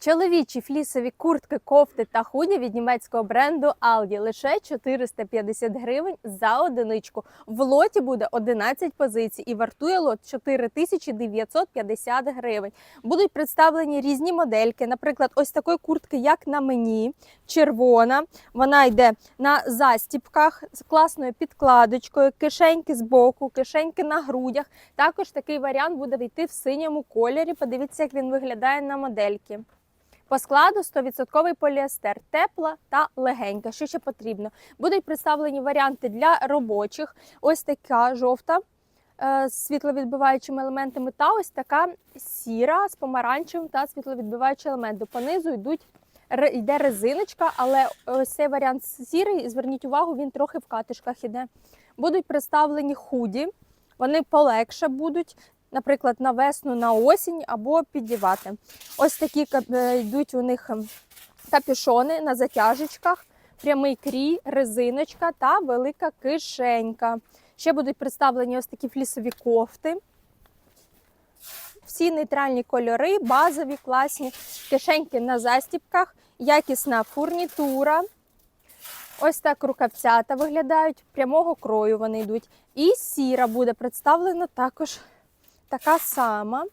Чоловічі флісові куртки, кофти та худі від німецького бренду Aldi лише 450 гривень за одиничку. В лоті буде 11 позицій і вартує лот 4950 гривень. Будуть представлені різні модельки. Наприклад, ось такої куртки, як на мені, червона. Вона йде на застіпках з класною підкладочкою, кишеньки з боку, кишеньки на грудях. Також такий варіант буде йти в синьому кольорі. Подивіться, як він виглядає на модельки. По складу 100% поліестер, тепла та легенька. Що ще потрібно? Будуть представлені варіанти для робочих. Ось така жовта е, з світловідбиваючими елементами, та ось така сіра з помаранчевим та світловідбиваючим елементом. Понизу йдуть йде резиночка, але ось цей варіант сірий, зверніть увагу, він трохи в катишках іде. Будуть представлені худі, вони полегше будуть, наприклад, на весну, на осінь або піддівати. Ось такі е, йдуть у них ем, капюшони на затяжечках, прямий крій, резиночка та велика кишенька. Ще будуть представлені ось такі флісові кофти. Всі нейтральні кольори, базові, класні, кишеньки на застіпках, якісна фурнітура. Ось так рукавцята виглядають, прямого крою вони йдуть. І сіра буде представлена також така сама.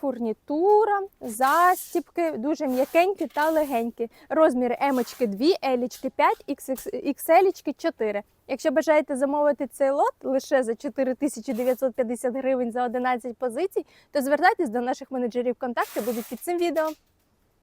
Фурнітура, застіпки, дуже м'якенькі та легенькі. Розміри емочки 2, елічки 5, XL 4. Якщо бажаєте замовити цей лот лише за 4950 гривень за 11 позицій, то звертайтесь до наших менеджерів контакти, будуть під цим відео.